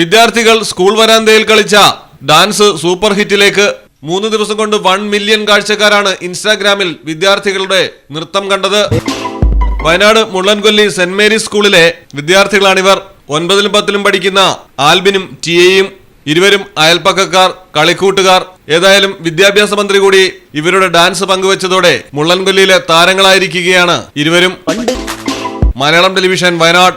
വിദ്യാർത്ഥികൾ സ്കൂൾ വരാന്തയിൽ കളിച്ച ഡാൻസ് സൂപ്പർ ഹിറ്റിലേക്ക് മൂന്ന് ദിവസം കൊണ്ട് വൺ മില്യൺ കാഴ്ചക്കാരാണ് ഇൻസ്റ്റാഗ്രാമിൽ വിദ്യാർത്ഥികളുടെ നൃത്തം കണ്ടത്. വയനാട് മുള്ളൻകൊല്ലി സെന്റ് മേരീസ് സ്കൂളിലെ വിദ്യാർത്ഥികളാണിവർ. ഒൻപതിലും പത്തിലും പഠിക്കുന്ന ആൽബിനും ടിയയും ഇരുവരും അയൽപ്പക്കക്കാർ കളിക്കൂട്ടുകാർ. ഏതായാലും വിദ്യാഭ്യാസ മന്ത്രി കൂടി ഇവരുടെ ഡാൻസ് പങ്കുവച്ചതോടെ മുള്ളൻകൊല്ലിയിലെ താരങ്ങളായിരിക്കുകയാണ് ഇരുവരും. മലയാളം ടെലിവിഷൻ വയനാട്.